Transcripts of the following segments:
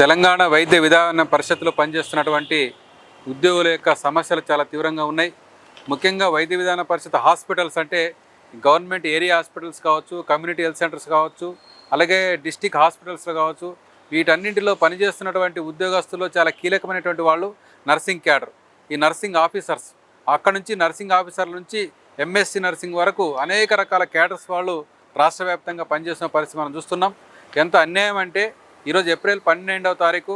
తెలంగాణ వైద్య విధాన పరిషత్లో పనిచేస్తున్నటువంటి ఉద్యోగుల యొక్క సమస్యలు చాలా తీవ్రంగా ఉన్నాయి. ముఖ్యంగా వైద్య విధాన పరిషత్ హాస్పిటల్స్ అంటే గవర్నమెంట్ ఏరియా హాస్పిటల్స్ కావచ్చు కమ్యూనిటీ హెల్త్ సెంటర్స్ కావచ్చు అలాగే డిస్టిక్ హాస్పిటల్స్ కావచ్చు వీటన్నింటిలో పనిచేస్తున్నటువంటి ఉద్యోగస్తులు చాలా కీలకమైనటువంటి వాళ్ళు నర్సింగ్ క్యాడర్. ఈ నర్సింగ్ ఆఫీసర్స్ అక్కడ నుంచి నర్సింగ్ ఆఫీసర్ల నుంచి ఎంఎస్సి నర్సింగ్ వరకు అనేక రకాల క్యాడర్స్ వాళ్ళు రాష్ట్ర వ్యాప్తంగా పనిచేస్తున్న పరిస్థితి మనం చూస్తున్నాం. ఎంత అన్యాయం అంటే ఈరోజు ఏప్రిల్ పన్నెండవ తారీఖు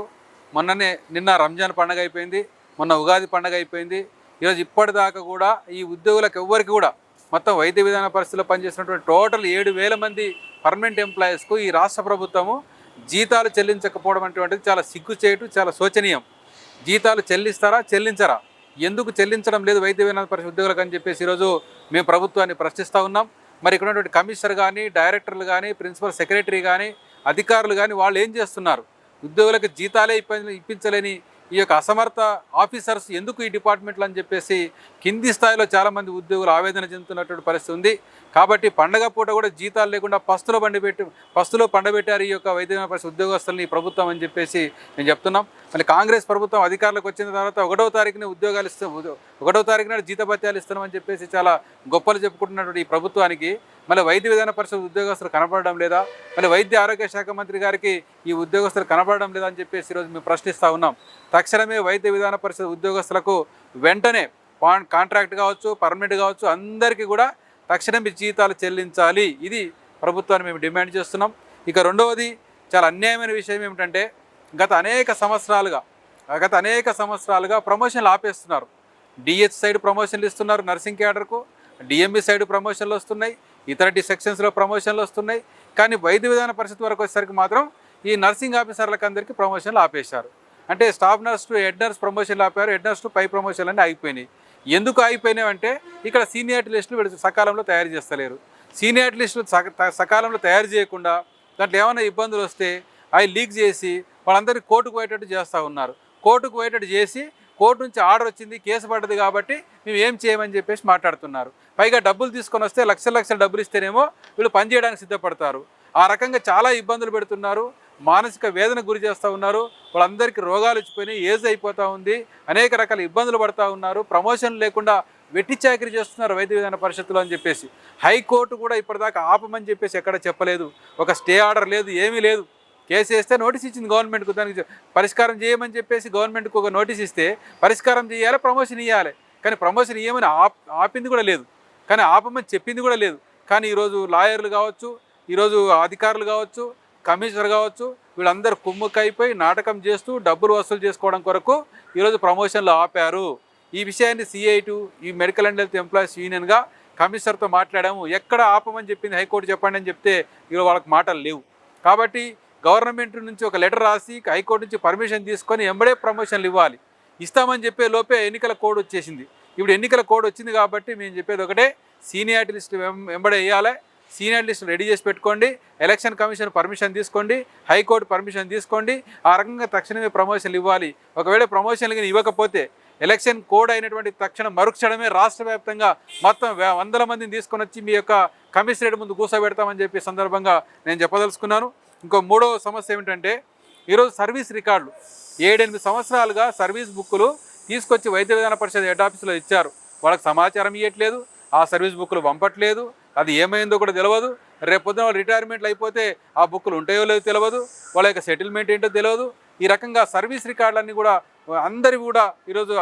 మొన్ననే నిన్న రంజాన్ పండగ అయిపోయింది మొన్న ఉగాది పండగ అయిపోయింది. ఈరోజు ఇప్పటిదాకా కూడా ఈ ఉద్యోగులకు ఎవ్వరికి కూడా మొత్తం వైద్య విధాన పరిస్థితిలో పనిచేసినటువంటి టోటల్ ఏడు వేల మంది పర్మనెంట్ ఎంప్లాయీస్కు ఈ రాష్ట్ర ప్రభుత్వము జీతాలు చెల్లించకపోవడం అటువంటిది చాలా సిగ్గు చేయటం చాలా శోచనీయం. జీతాలు చెల్లిస్తారా చెల్లించరా? ఎందుకు చెల్లించడం లేదు వైద్య విధాన పరిషత్ ఉద్యోగులకు అని చెప్పేసి ఈరోజు మేము ప్రభుత్వాన్ని ప్రశ్నిస్తూ ఉన్నాం. మరి ఇక్కడ ఉన్నటువంటి కమిషనర్ కానీ డైరెక్టర్లు కానీ ప్రిన్సిపల్ సెక్రటరీ కానీ అధికారులు కానీ వాళ్ళు ఏం చేస్తున్నారు? ఉద్యోగులకు జీతాలే ఇప్ప ఇప్పించలేని ఈ యొక్క అసమర్థ ఆఫీసర్స్ ఎందుకు ఈ డిపార్ట్మెంట్లు అని చెప్పేసి కింది స్థాయిలో చాలామంది ఉద్యోగులు ఆవేదన చెందుతున్నటువంటి పరిస్థితి ఉంది. కాబట్టి పండగ పూట కూడా జీతాలు లేకుండా పస్తులో పండబెట్టి పస్తులో పండబెట్టారు ఈ యొక్క వైద్య పరిస్థితి ఉద్యోగస్తుల్ని ప్రభుత్వం అని చెప్పేసి నేను చెప్తున్నాం. మళ్ళీ కాంగ్రెస్ ప్రభుత్వం అధికారులకు వచ్చిన తర్వాత ఒకటో తారీఖున ఉద్యోగాలు ఇస్తాం ఒకటో తారీఖున జీతభత్యాలు ఇస్తున్నామని చెప్పేసి చాలా గొప్పలు చెప్పుకుంటున్నటువంటి ఈ ప్రభుత్వానికి మళ్ళీ వైద్య విధాన పరిషత్ ఉద్యోగస్తులు కనపడడం లేదా మళ్ళీ వైద్య ఆరోగ్య శాఖ మంత్రి గారికి ఈ ఉద్యోగస్తులు కనపడడం లేదా అని చెప్పేసి ఈరోజు మేము ప్రశ్నిస్తూ ఉన్నాం. తక్షణమే వైద్య విధాన పరిషత్ ఉద్యోగస్తులకు వెంటనే పాన్ కాంట్రాక్ట్ కావచ్చు పర్మనెంట్ కావచ్చు అందరికీ కూడా తక్షణమే జీతాలు చెల్లించాలి. ఇది ప్రభుత్వాన్ని మేము డిమాండ్ చేస్తున్నాం. ఇక రెండవది చాలా అన్యాయమైన విషయం ఏమిటంటే గత అనేక సంవత్సరాలుగా గత అనేక సంవత్సరాలుగా ప్రమోషన్లు ఆపేస్తున్నారు. డిహెచ్ సైడ్ ప్రమోషన్లు ఇస్తున్నారు నర్సింగ్ క్యాడర్కు డిఎంఈ సైడ్ ప్రమోషన్లు వస్తున్నాయి. ఇతర సెక్షన్స్లో ప్రమోషన్లు వస్తున్నాయి. కానీ వైద్య విధాన పరిస్థితి వరకు వచ్చేసరికి మాత్రం ఈ నర్సింగ్ ఆఫీసర్లకు అందరికీ ప్రమోషన్లు ఆపేశారు. అంటే staff nurse to head nurse ప్రమోషన్లు ఆపారు హెడ్ నర్స్ టు పై ప్రమోషన్లు అన్నీ ఆగిపోయినాయి. ఎందుకు ఆగిపోయినాయి అంటే ఇక్కడ సీనియారిటీ లిస్టులు వీళ్ళు సకాలంలో తయారు చేస్తలేరు. సీనియారిటీ లిస్టులు సక- సకాలంలో తయారు చేయకుండా దాంట్లో ఏమైనా ఇబ్బందులు వస్తే అవి లీక్ చేసి వాళ్ళందరికీ కోర్టుకు పోయేటట్టు చేస్తూ ఉన్నారు. కోర్టుకు పోయేటట్టు చేసి కోర్టు నుంచి ఆర్డర్ వచ్చింది కేసు పడ్డది కాబట్టి మేము ఏం చేయమని చెప్పేసి మాట్లాడుతున్నారు. పైగా డబ్బులు తీసుకొని వస్తే లక్షల లక్షల డబ్బులు ఇస్తేనేమో వీళ్ళు పనిచేయడానికి సిద్ధపడతారు. ఆ రకంగా చాలా ఇబ్బందులు పెడుతున్నారు. మానసిక వేదన గురి చేస్తూ ఉన్నారు. వాళ్ళందరికీ రోగాలు వచ్చిపోయినాయి ఏజ్ అయిపోతూ ఉంది. అనేక రకాల ఇబ్బందులు పడుతూ ఉన్నారు. ప్రమోషన్ లేకుండా వెట్టి చాకరీ చేస్తున్నారు వైద్య విధాన పరిషత్తులో అని చెప్పేసి. హైకోర్టు కూడా ఇప్పటిదాకా ఆపమని చెప్పేసి ఎక్కడ చెప్పలేదు. ఒక స్టే ఆర్డర్ లేదు ఏమీ లేదు. కేసు వేస్తే నోటీస్ ఇచ్చింది గవర్నమెంట్కు దానికి పరిష్కారం చేయమని చెప్పేసి గవర్నమెంట్కు ఒక నోటీస్ ఇస్తే పరిష్కారం చేయాలి ప్రమోషన్ ఇవ్వాలి కానీ ప్రమోషన్ ఇవ్వమని ఆప్ ఆపింది కూడా లేదు. కానీ ఆపమని చెప్పింది కూడా లేదు. కానీ ఈరోజు లాయర్లు కావచ్చు ఈరోజు అధికారులు కావచ్చు కమిషనర్ కావచ్చు వీళ్ళందరూ కుమ్ముకైపోయి నాటకం చేస్తూ డబ్బులు వసూలు చేసుకోవడం కొరకు ఈరోజు ప్రమోషన్లు ఆపారు. ఈ విషయాన్ని సిఐటు ఈ మెడికల్ అండ్ హెల్త్ ఎంప్లాయీస్ యూనియన్గా కమిషనర్తో మాట్లాడాము. ఎక్కడ ఆపమని చెప్పింది హైకోర్టు చెప్పండి అని చెప్తే ఈరోజు వాళ్ళకి మాటలు లేవు. కాబట్టి గవర్నమెంట్ నుంచి ఒక లెటర్ రాసి హైకోర్టు నుంచి పర్మిషన్ తీసుకొని ఎంబడే ప్రమోషన్లు ఇవ్వాలి. ఇస్తామని చెప్పే లోపే ఎన్నికల కోడ్ వచ్చేసింది. ఇప్పుడు ఎన్నికల కోడ్ వచ్చింది కాబట్టి మేము చెప్పేది ఒకటే సీనియారిటీ లిస్ట్ వెం- వెంబడే వేయాలి సీనియర్ లిస్ట్ రెడీ చేసి పెట్టుకోండి. ఎలక్షన్ కమిషన్ పర్మిషన్ తీసుకోండి. హైకోర్టు పర్మిషన్ తీసుకోండి. ఆ రకంగా తక్షణమే ప్రమోషన్లు ఇవ్వాలి. ఒకవేళ ప్రమోషన్లు కానీ ఇవ్వకపోతే ఎలక్షన్ కోడ్ అయినటువంటి తక్షణ మరుక్షణమే రాష్ట్ర వ్యాప్తంగా మొత్తం వందల మందిని తీసుకొని వచ్చి మీ యొక్క కమిషనరేట్ ముందు కూసబెడతామని చెప్పి సందర్భంగా నేను చెప్పదలుచుకున్నాను. ఇంకో మూడవ సమస్య ఏమిటంటే ఈరోజు సర్వీస్ రికార్డులు. ఏడెనిమిది సంవత్సరాలుగా సర్వీస్ బుక్కులు తీసుకొచ్చి వైద్య విధాన పరిషత్ హెడ్ ఆఫీసులో ఇచ్చారు. వాళ్ళకి సమాచారం ఇవ్వట్లేదు ఆ సర్వీస్ బుక్కులు పంపట్లేదు అది ఏమైందో కూడా తెలియదు రేపు పొద్దున వాళ్ళు రిటైర్మెంట్లు అయిపోతే ఆ బుక్కులు ఉంటాయో లేదో తెలియదు వాళ్ళ యొక్క సెటిల్మెంట్ ఏంటో తెలియదు ఈ రకంగా సర్వీస్ రికార్డులన్నీ కూడా అందరి కూడా ఈరోజు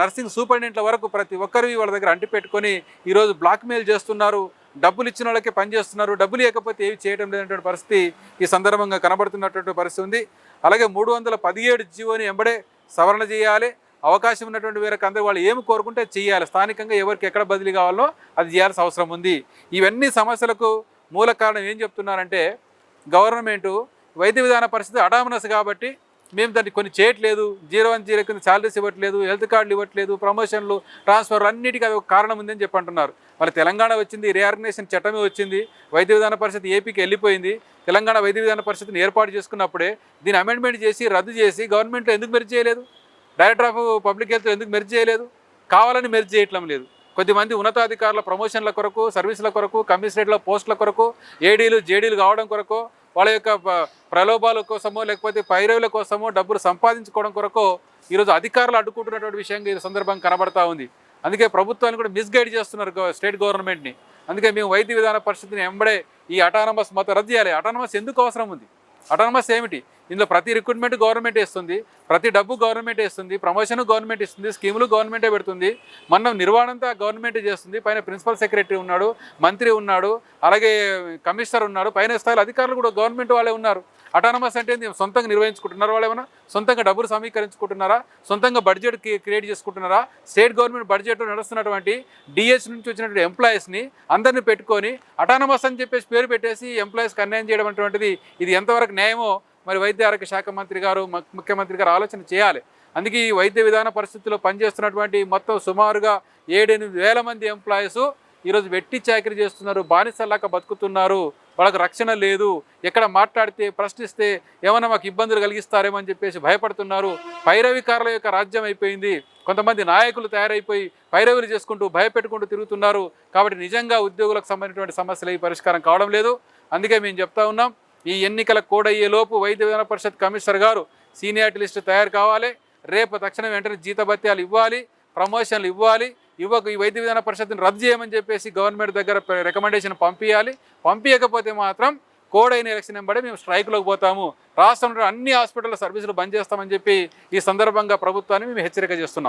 నర్సింగ్ సూపరింటెండెంట్ల వరకు ప్రతి ఒక్కరివి వాళ్ళ దగ్గర అంటిపెట్టుకొని ఈరోజు బ్లాక్మెయిల్ చేస్తున్నారు. డబ్బులు ఇచ్చిన వాళ్ళకే పనిచేస్తున్నారు డబ్బులు ఇవ్వకపోతే ఏవి చేయడం లేనటువంటి పరిస్థితి ఈ సందర్భంగా కనబడుతున్నటువంటి పరిస్థితి ఉంది. అలాగే మూడు వందల పదిహేడు జీవోని ఎంబడే సవరణ చేయాలి. అవకాశం ఉన్నటువంటి వేరే అందరూ వాళ్ళు ఏమి కోరుకుంటే చేయాలి. స్థానికంగా ఎవరికి ఎక్కడ బదిలీ కావాలో అది చేయాల్సిన అవసరం ఉంది. ఇవన్నీ సమస్యలకు మూల కారణం ఏం చెప్తున్నారంటే గవర్నమెంటు వైద్య విధాన పరిస్థితి అడామనస్ కాబట్టి మేము దాన్ని కొన్ని చేయట్లేదు జీరో వన్ జీరో కింద శాలరీస్ ఇవ్వట్లేదు హెల్త్ కార్డులు ఇవ్వట్లేదు ప్రమోషన్లు ట్రాన్స్ఫర్ అన్నిటికీ అది ఒక కారణం ఉందని చెప్పి అంటున్నారు. మరి తెలంగాణ వచ్చింది రీఆర్గనైజేషన్ చట్టమే వచ్చింది వైద్య విధాన పరిషత్ ఏపీకి వెళ్ళిపోయింది. తెలంగాణ వైద్య విధాన పరిషత్ని ఏర్పాటు చేసుకున్నప్పుడే దీన్ని అమెండ్మెంట్ చేసి రద్దు చేసి గవర్నమెంట్లో ఎందుకు మెర్జ్ చేయలేదు? డైరెక్టర్ ఆఫ్ పబ్లిక్ హెల్త్ ఎందుకు మెర్జ్ చేయలేదు? కావాలని మెర్జ్ చేయట్లం లేదు. కొద్దిమంది ఉన్నతాధికారుల ప్రమోషన్ల కొరకు సర్వీసుల కొరకు కమిషనరేట్ల పోస్టుల కొరకు ఏడీలు జేడీలు కావడం కొరకు వాళ్ళ యొక్క ప్రలోభాల కోసమో లేకపోతే పైరవుల కోసమో డబ్బులు సంపాదించుకోవడం కొరకు ఈరోజు అధికారులు అడ్డుకుంటున్నటువంటి విషయంగా ఈ సందర్భంగా కనబడతా ఉంది. అందుకే ప్రభుత్వాన్ని కూడా మిస్గైడ్ చేస్తున్నారు స్టేట్ గవర్నమెంట్ని అందుకే మేము వైద్య విధాన పరిస్థితిని ఎంబడే ఈ అటానమస్ మొత్తం రద్దు చేయాలి. అటానమస్ ఎందుకు అవసరం ఉంది? అటానమస్ ఏమిటి? ఇందులో ప్రతి రిక్రూట్మెంట్ గవర్నమెంట్ ఇస్తుంది ప్రతి డబ్బు గవర్నమెంట్ ఇస్తుంది ప్రమోషన్ గవర్నమెంట్ ఇస్తుంది స్కీములు గవర్నమెంటే పెడుతుంది. మనం నిర్వహణంతా గవర్నమెంట్ చేస్తుంది పైన ప్రిన్సిపల్ సెక్రటరీ ఉన్నాడు మంత్రి ఉన్నాడు అలాగే కమిషనర్ ఉన్నాడు పైన స్థాయిలో అధికారులు కూడా గవర్నమెంట్ వాళ్ళే ఉన్నారు. అటానమస్ అంటే సొంతంగా నిర్వహించుకుంటున్నారు వాళ్ళు ఏమైనా సొంతంగా డబ్బులు సమీకరించుకుంటున్నారా? సొంతంగా బడ్జెట్ క్రియేట్ చేసుకుంటున్నారా? స్టేట్ గవర్నమెంట్ బడ్జెట్ నడుస్తున్నటువంటి డిఎస్ నుంచి వచ్చినటువంటి ఎంప్లాయీస్ని అందరిని పెట్టుకొని అటానమస్ అని చెప్పేసి పేరు పెట్టేసి ఎంప్లాయీస్కి అన్యాయం చేయడం అటువంటిది ఇది ఎంతవరకు న్యాయమో మరి వైద్య ఆరోగ్య శాఖ మంత్రి గారు ముఖ్యమంత్రి గారు ఆలోచన చేయాలి. అందుకే ఈ వైద్య విధాన పరిస్థితుల్లో పనిచేస్తున్నటువంటి మొత్తం సుమారుగా ఏడెనిమిది వేల మంది ఎంప్లాయీస్ ఈరోజు వెట్టి చాకరీ చేస్తున్నారు బానిసల్లాక బతుకుతున్నారు. వాళ్ళకి రక్షణ లేదు. ఎక్కడ మాట్లాడితే ప్రశ్నిస్తే ఏమైనా మాకు ఇబ్బందులు కలిగిస్తారేమో అని చెప్పేసి భయపడుతున్నారు. పైరవికారుల యొక్క రాజ్యం అయిపోయింది. కొంతమంది నాయకులు తయారైపోయి పైరవులు చేసుకుంటూ భయపెట్టుకుంటూ తిరుగుతున్నారు. కాబట్టి నిజంగా ఉద్యోగులకు సంబంధించినటువంటి సమస్యలు ఈ పరిష్కారం కావడం లేదు. అందుకే మేము చెప్తా ఉన్నాం ఈ ఎన్నికల కోడయ్యే లోపు వైద్య విధాన పరిషత్ కమిషనర్ గారు సీనియారిటీ లిస్టు తయారు కావాలి. రేపు తక్షణం వెంటనే జీతభత్యాలు ఇవ్వాలి ప్రమోషన్లు ఇవ్వాలి. ఇవ్వక ఈ వైద్య విధాన పరిషత్ని రద్దు చేయమని చెప్పేసి గవర్నమెంట్ దగ్గర రికమెండేషన్ పంపించాలి పంపించకపోతే మాత్రం కోడైన ఎలక్షన్ వెంబడి మేము స్ట్రైక్లోకి పోతాము. రాష్ట్రంలో అన్ని హాస్పిటల్ సర్వీసులు బంద్ చేస్తామని చెప్పి ఈ సందర్భంగా ప్రభుత్వాన్ని మేము హెచ్చరిక చేస్తున్నాం.